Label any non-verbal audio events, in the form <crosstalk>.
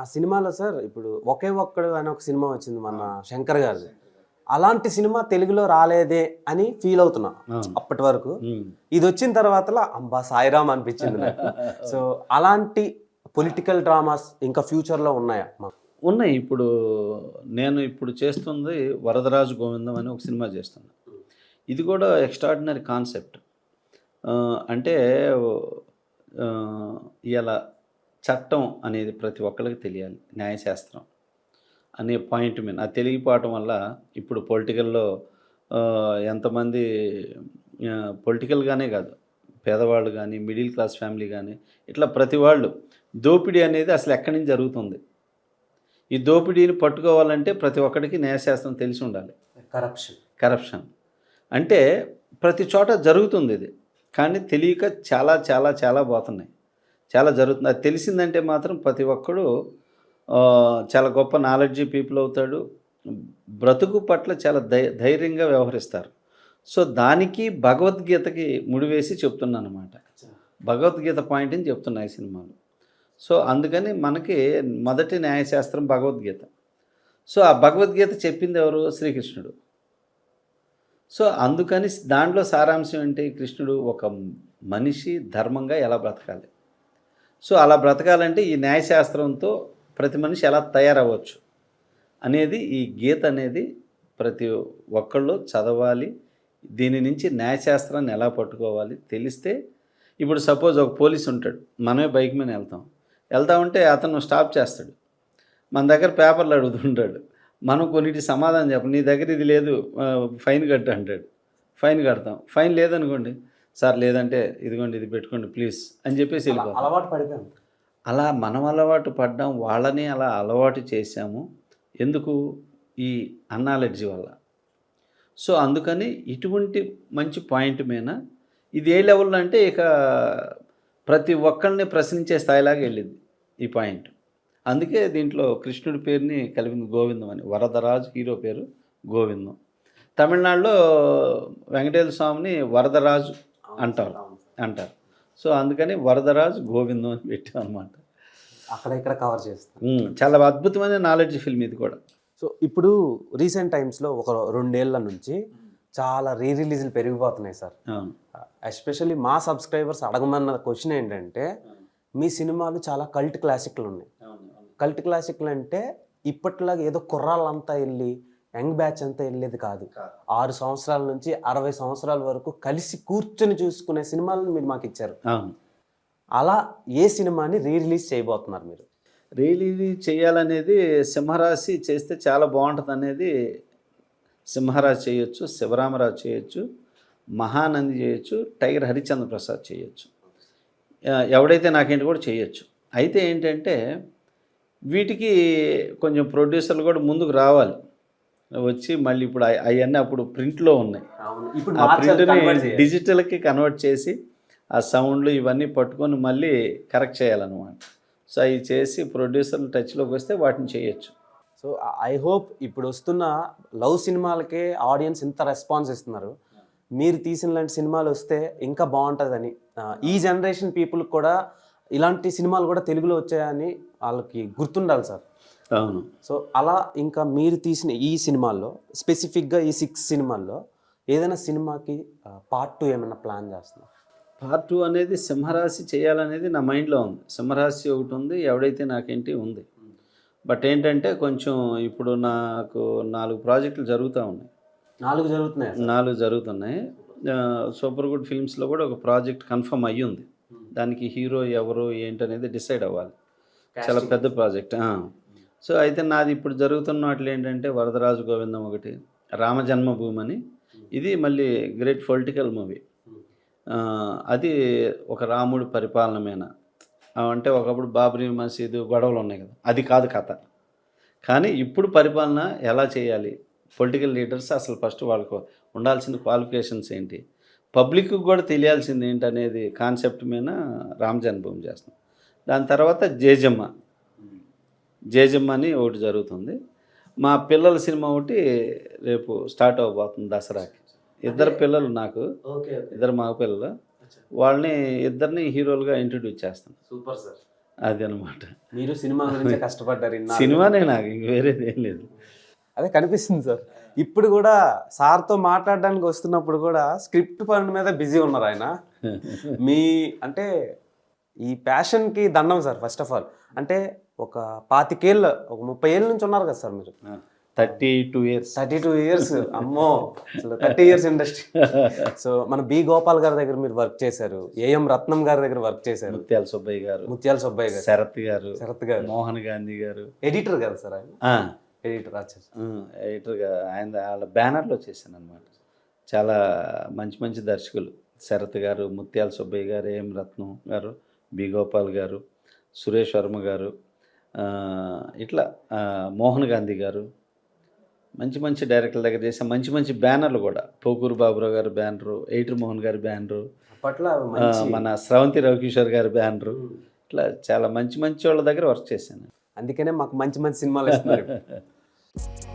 ఆ సినిమాలో సార్ ఇప్పుడు ఒకే ఒక్కడు అని ఒక సినిమా వచ్చింది మన శంకర్ గారిది. అలాంటి సినిమా తెలుగులో రాలేదే అని ఫీల్ అవుతున్నా. అప్పటి వరకు. ఇది వచ్చిన తర్వాత అంబా సాయిరామ్ అనిపించింది <laughs> సో అలాంటి పొలిటికల్ డ్రామాస్ ఇంకా ఫ్యూచర్లో ఉన్నాయా? ఉన్నాయి. ఇప్పుడు నేను ఇప్పుడు చేస్తుంది వరదరాజు గోవిందం అని ఒక సినిమా చేస్తున్నా. ఇది కూడా ఎక్స్ట్రాడినరీ కాన్సెప్ట్. అంటే ఇలా చట్టం అనేది ప్రతి ఒక్కరికి తెలియాలి. న్యాయశాస్త్రం అనే పాయింట్ మీద. అది తెలియపోవటం వల్ల ఇప్పుడు పొలిటికల్లో ఎంతమంది పొలిటికల్గానే కాదు పేదవాళ్ళు కానీ మిడిల్ క్లాస్ ఫ్యామిలీ కానీ ఇట్లా ప్రతి వాళ్ళు దోపిడీ అనేది అసలు ఎక్కడి నుంచి జరుగుతుంది? ఈ దోపిడీని పట్టుకోవాలంటే ప్రతి ఒక్కడికి న్యాయశాస్త్రం తెలిసి ఉండాలి. కరప్షన్ కరప్షన్ అంటే ప్రతి చోట జరుగుతుంది ఇది. కానీ తెలియక చాలా చాలా చాలా పోతున్నాయి. చాలా జరుగుతుంది. అది తెలిసిందంటే మాత్రం ప్రతి ఒక్కడు చాలా గొప్ప నాలెడ్జీ పీపుల్ అవుతాడు. బ్రతుకు పట్ల చాలా ధై ధైర్యంగా వ్యవహరిస్తారు. సో దానికి భగవద్గీతకి ముడివేసి చెప్తున్నాను అనమాట భగవద్గీత పాయింట్ అని చెప్తున్నా ఈ సో అందుకని మనకి మొదటి న్యాయశాస్త్రం భగవద్గీత. సో ఆ భగవద్గీత చెప్పింది ఎవరు? శ్రీకృష్ణుడు. సో అందుకని దాంట్లో సారాంశం ఏంటి? కృష్ణుడు ఒక మనిషి ధర్మంగా ఎలా బ్రతకాలి? సో అలా బ్రతకాలంటే ఈ న్యాయశాస్త్రంతో ప్రతి మనిషి ఎలా తయారవ్వచ్చు అనేది ఈ గీత అనేది ప్రతి ఒక్కళ్ళు చదవాలి. దీని నుంచి న్యాయశాస్త్రాన్ని ఎలా పట్టుకోవాలి తెలిస్తే ఇప్పుడు సపోజ్ ఒక పోలీస్ ఉంటాడు మనమే బైక్ మీద వెళ్తాం. వెళ్తా ఉంటే అతను స్టాప్ చేస్తాడు. మన దగ్గర పేపర్లు అడుగుతుంటాడు. మనం కొన్నిటి సమాధానం చెప్పం నీ దగ్గర ఇది లేదు ఫైన్ కట్టు అంటాడు. ఫైన్ కడతాం. ఫైన్ లేదనుకోండి సార్ లేదంటే ఇదిగోండి ఇది పెట్టుకోండి ప్లీజ్ అని చెప్పేసి వెళ్ళిపోతాం అలవాటు పడిపోయాను అలా మనం అలవాటు పడ్డాం వాళ్ళని అలా అలవాటు చేశాము. ఎందుకు? ఈ అనాలెడ్జీ వల్ల. సో అందుకని ఇటువంటి మంచి పాయింట్ మీద ఇది ఏ లెవెల్లో అంటే ఇక ప్రతి ఒక్కరిని ప్రశ్నించే స్థాయిలాగా వెళ్ళింది ఈ పాయింట్. అందుకే దీంట్లో కృష్ణుడి పేరుని కలిపింది గోవిందం అని. వరదరాజు హీరో పేరు గోవిందం. తమిళనాడులో వెంకటేశ్వర స్వామిని వరదరాజు అంటారు. అంటారు. సో అందుకని వరదరాజు గోవిందం అని పెట్టాం అనమాట అక్కడ ఇక్కడ కవర్ చేస్తాను ఉమ్, చాలా అద్భుతమైన నాలెడ్జ్ ఫిల్మ్ ఇది కూడా. సో ఇప్పుడు రీసెంట్ టైమ్స్లో ఒక రెండేళ్ళ నుంచి చాలా రీ రిలీజ్లు పెరిగిపోతున్నాయి సార్. ఎస్పెషల్లీ మా సబ్స్క్రైబర్స్ అడగమన్న క్వశ్చన్ ఏంటంటే మీ సినిమాలు చాలా కల్ట్ క్లాసిక్లు ఉన్నాయి. కల్ట్ క్లాసిక్లు అంటే ఇప్పట్లాగా ఏదో కుర్రాళ్ళంతా వెళ్ళి యంగ్ బ్యాచ్ అంతా వెళ్ళేది కాదు. ఆరు సంవత్సరాల నుంచి అరవై సంవత్సరాల వరకు కలిసి కూర్చొని చూసుకునే సినిమాలను మీరు మాకు ఇచ్చారు. అలా ఏ సినిమాని రీ రిలీజ్ చేయబోతున్నారు మీరు? రియలీ చేయాలనేది సింహరాశి చేస్తే చాలా బాగుంటుంది అనేది సింహరాజు చేయొచ్చు శివరామరాజు చేయొచ్చు మహానంది చేయొచ్చు టైగర్ హరిచంద్ర ప్రసాద్ చేయొచ్చు. ఎవడైతే నాకేంటి కూడా చేయొచ్చు. అయితే ఏంటంటే వీటికి కొంచెం ప్రొడ్యూసర్లు కూడా ముందుకు రావాలి. వచ్చి మళ్ళీ ఇప్పుడు అవి- అవన్నీ అప్పుడు ప్రింట్లో ఉన్నాయి. ఇప్పుడు ఆ ప్రింట్ని డిజిటల్కి కన్వర్ట్ చేసి ఆ సౌండ్లు ఇవన్నీ పట్టుకొని మళ్ళీ కరెక్ట్ చేయాలన్నమాట. సో అవి చేసి ప్రొడ్యూసర్లు టచ్లోకి వస్తే వాటిని చేయొచ్చు. సో ఐ హోప్ ఇప్పుడు వస్తున్న లవ్ సినిమాలకే ఆడియన్స్ ఇంత రెస్పాన్స్ ఇస్తున్నారు. మీరు తీసిన లాంటి సినిమాలు వస్తే ఇంకా బాగుంటుందని. ఈ జనరేషన్ పీపుల్ కూడా ఇలాంటి సినిమాలు కూడా తెలుగులో వచ్చాయని వాళ్ళకి గుర్తుండాలి సార్. అవును. సో అలా ఇంకా మీరు తీసిన ఈ సినిమాల్లో స్పెసిఫిక్గా ఈ సిక్స్ సినిమాల్లో ఏదైనా సినిమాకి పార్ట్ టూ ఏమైనా ప్లాన్ చేస్తున్నారు? పార్ట్ టూ అనేది సింహరాశి చేయాలనేది నా మైండ్లో ఉంది. సింహరాశి ఒకటి ఉంది ఎవడైతే నాకేంటి ఉంది. బట్ ఏంటంటే కొంచెం ఇప్పుడు నాకు నాలుగు ప్రాజెక్టులు జరుగుతూ ఉన్నాయి. నాలుగు జరుగుతున్నాయి. నాలుగు జరుగుతున్నాయి. సూపర్ గుడ్ ఫిల్మ్స్లో కూడా ఒక ప్రాజెక్ట్ కన్ఫర్మ్ అయ్యి ఉంది దానికి హీరో ఎవరు ఏంటనేది డిసైడ్ అవ్వాలి. చాలా పెద్ద ప్రాజెక్ట్ సో అయితే నాది ఇప్పుడు జరుగుతున్న వాటిలో ఏంటంటే వరదరాజు గోవిందం ఒకటి రామ జన్మభూమి అని. ఇది మళ్ళీ గ్రేట్ పొలిటికల్ మూవీ. అది ఒక రాముడి పరిపాలన మీద ఆ, అంటే ఒకప్పుడు బాబ్రీ మసీదు గొడవలు ఉన్నాయి కదా అది కాదు కథ. కానీ ఇప్పుడు పరిపాలన ఎలా చేయాలి? పొలిటికల్ లీడర్స్ అసలు ఫస్ట్ వాళ్ళకు ఉండాల్సిన క్వాలిఫికేషన్స్ ఏంటి? పబ్లిక్ కూడా తెలియాల్సింది ఏంటనేది కాన్సెప్ట్ మీద రామ్ జన్మభూమి చేస్తున్నాం. దాని తర్వాత జేజమ్మ. జేజమ్మ అని ఒకటి జరుగుతుంది. మా పిల్లల సినిమా ఒకటి రేపు స్టార్ట్ అవబోతుంది దసరాకి. ఇద్దరు పిల్లలు నాకు. ఇద్దరు మగ పిల్లలు. వాళ్ళని ఇద్దరిని హీరోలుగా ఇంట్రడ్యూస్ చేస్తాను. Super sir. అది అనమాట మీరు సినిమా గురించి <laughs> కష్టపడ్డారు. సినిమానే నాకు ఇంక వేరేది ఏం లేదు. అదే కనిపిస్తుంది సార్. ఇప్పుడు కూడా సార్తో మాట్లాడడానికి వస్తున్నప్పుడు కూడా స్క్రిప్ట్ పని మీద బిజీ ఉన్నారు ఆయన. <laughs> మీ అంటే ఈ ప్యాషన్కి దండం సార్ ఫస్ట్ ఆఫ్ ఆల్. అంటే ఒక పాతికేళ్ళు ఒక ముప్పై ఏళ్ళ నుంచి ఉన్నారు కదా సార్ మీరు. Thirty two years. Thirty two years? అమ్మో! అసలు థర్టీ ఇయర్స్ ఇండస్ట్రీ. సో మన బి గోపాల్ గారి దగ్గర మీరు వర్క్ చేశారు ఏఎం రత్నం గారి దగ్గర వర్క్ చేశారు. ముత్యాల సుబ్బయ్య గారు. ముత్యాల సుబ్బయ్య గారు. శరత్ గారు. శరత్ గారు. మోహన్ గాంధీ గారు. ఎడిటర్ కదా సార్ ఆయన? ఎడిటర్ ఉమ్, ఎడిటర్గా ఆయన వాళ్ళ బ్యానర్లో చేశాను అనమాట చాలా మంచి మంచి దర్శకులు. శరత్ గారు ముత్యాల సుబ్బయ్య గారు ఏం రత్నం గారు. బి గోపాల్ గారు సురేష్ వర్మ గారు ఇట్లా మోహన్ గాంధీ గారు మంచి మంచి డైరెక్టర్ల దగ్గర చేసే మంచి మంచి బ్యానర్లు కూడా పోకూరు బాబురావు గారు బ్యానరు ఎయిటర్ మోహన్ గారి బ్యానరు అప్పట్లో మన స్రవంతి రవికిషోర్ గారి బ్యానరు ఇట్లా చాలా మంచి మంచి వాళ్ళ దగ్గర వర్క్ చేశాను అందుకనే మాకు మంచి మంచి సినిమాలు ఇస్తున్నారు ఇప్పుడు. <laughs>